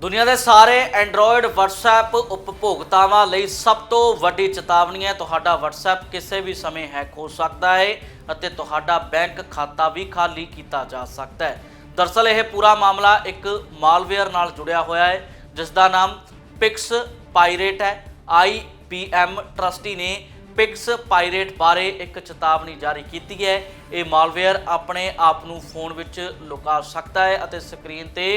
ਦੁਨੀਆ ਦੇ ਸਾਰੇ ਐਂਡਰੋਇਡ WhatsApp ਉਪਭੋਗਤਾਵਾਂ ਲਈ ਸਭ ਤੋਂ ਵੱਡੀ ਚੇਤਾਵਨੀ ਹੈ। ਤੁਹਾਡਾ WhatsApp ਕਿਸੇ ਵੀ ਸਮੇਂ ਹੈਕ ਹੋ ਸਕਦਾ ਹੈ ਅਤੇ ਤੁਹਾਡਾ ਬੈਂਕ ਖਾਤਾ ਵੀ ਖਾਲੀ ਕੀਤਾ ਜਾ ਸਕਦਾ ਹੈ। ਦਰਅਸਲ ਇਹ ਪੂਰਾ ਮਾਮਲਾ ਇੱਕ ਮਾਲਵੇਅਰ ਨਾਲ ਜੁੜਿਆ ਹੋਇਆ ਹੈ ਜਿਸ ਦਾ ਨਾਮ ਪਿਕਸ ਪਾਇਰੇਟ ਹੈ। IBM ਟਰਸਟੀ ਨੇ ਪਿਕਸ ਪਾਇਰੇਟ ਬਾਰੇ ਇੱਕ ਚੇਤਾਵਨੀ ਜਾਰੀ ਕੀਤੀ ਹੈ। ਇਹ ਮਾਲਵੇਅਰ ਆਪਣੇ ਆਪ ਨੂੰ ਫੋਨ ਵਿੱਚ ਲੁਕਾ ਸਕਦਾ ਹੈ ਅਤੇ ਸਕਰੀਨ ਤੇ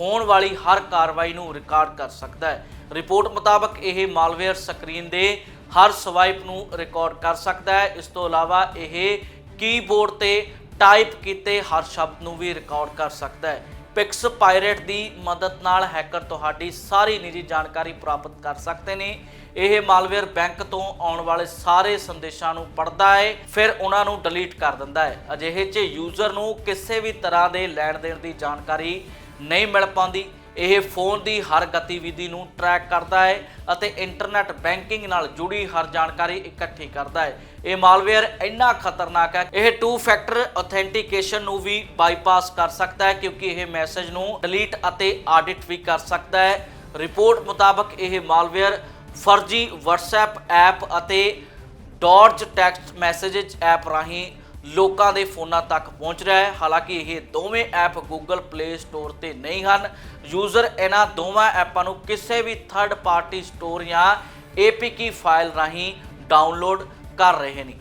ਹੋਣ ਵਾਲੀ ਹਰ ਕਾਰਵਾਈ ਨੂੰ ਰਿਕਾਰਡ ਕਰ ਸਕਦਾ ਹੈ। ਰਿਪੋਰਟ ਮੁਤਾਬਕ ਇਹ ਮਾਲਵੇਅਰ ਸਕਰੀਨ ਦੇ ਹਰ ਸਵਾਈਪ ਨੂੰ ਰਿਕਾਰਡ ਕਰ ਸਕਦਾ ਹੈ। ਇਸ ਤੋਂ ਇਲਾਵਾ ਇਹ ਕੀਬੋਰਡ ਤੇ ਟਾਈਪ ਕੀਤੇ ਹਰ ਸ਼ਬਦ ਨੂੰ ਵੀ ਰਿਕਾਰਡ ਕਰ ਸਕਦਾ ਹੈ। ਪਿਕਸ ਪਾਇਰੇਟ ਦੀ ਮਦਦ ਨਾਲ ਹੈਕਰ ਤੁਹਾਡੀ ਸਾਰੀ ਨਿੱਜੀ ਜਾਣਕਾਰੀ ਪ੍ਰਾਪਤ ਕਰ ਸਕਦੇ ਨੇ। ਇਹ ਮਾਲਵੇਅਰ ਬੈਂਕ ਤੋਂ ਆਉਣ ਵਾਲੇ ਸਾਰੇ ਸੰਦੇਸ਼ਾਂ ਨੂੰ ਪੜ੍ਹਦਾ ਹੈ, ਫਿਰ ਉਹਨਾਂ ਨੂੰ ਡਿਲੀਟ ਕਰ ਦਿੰਦਾ ਹੈ। ਅਜਿਹੇ 'ਚ ਯੂਜ਼ਰ ਨੂੰ ਕਿਸੇ ਵੀ ਤਰ੍ਹਾਂ ਦੇ ਲੈਣ ਦੇਣ ਦੀ ਜਾਣਕਾਰੀ ਨਹੀਂ ਮਿਲ ਪਾਉਂਦੀ। ਇਹ ਫੋਨ ਦੀ ਹਰ ਗਤੀਵਿਧੀ ਨੂੰ ਟਰੈਕ ਕਰਦਾ ਹੈ ਅਤੇ ਇੰਟਰਨੈਟ ਬੈਂਕਿੰਗ ਨਾਲ ਜੁੜੀ ਹਰ ਜਾਣਕਾਰੀ ਇਕੱਠੀ ਕਰਦਾ ਹੈ। ਇਹ ਮਾਲਵੇਅਰ ਇੰਨਾ ਖਤਰਨਾਕ ਹੈ। ਇਹ ਟੂ ਫੈਕਟਰ ਆਥੈਂਟੀਕੇਸ਼ਨ ਨੂੰ ਵੀ ਬਾਈਪਾਸ ਕਰ ਸਕਦਾ ਹੈ ਕਿਉਂਕਿ ਇਹ ਮੈਸੇਜ ਨੂੰ ਡਿਲੀਟ ਅਤੇ ਆਡਿਟ ਵੀ ਕਰ ਸਕਦਾ ਹੈ। ਰਿਪੋਰਟ ਮੁਤਾਬਕ ਇਹ ਮਾਲਵੇਅਰ ਫਰਜ਼ੀ WhatsApp ਐਪ ਅਤੇ ਡੌਡਜ ਟੈਕਸਟ ਮੈਸੇजेस ਐਪ ਰਾਹੀਂ ਲੋਕਾਂ ਦੇ ਫੋਨਾਂ ਤੱਕ ਪਹੁੰਚ ਰਿਹਾ ਹੈ। ਹਾਲਾਂਕਿ ਇਹ ਦੋਵੇਂ ਐਪ Google Play Store ਤੇ ਨਹੀਂ ਹਨ। ਯੂਜ਼ਰ ਇਹਨਾਂ ਦੋਵਾਂ ਐਪਾਂ ਨੂੰ ਕਿਸੇ ਵੀ ਥਰਡ ਪਾਰਟੀ ਸਟੋਰ ਜਾਂ APK ਫਾਈਲ ਰਾਹੀਂ ਡਾਊਨਲੋਡ ਕਰ ਰਹੇ ਨੇ।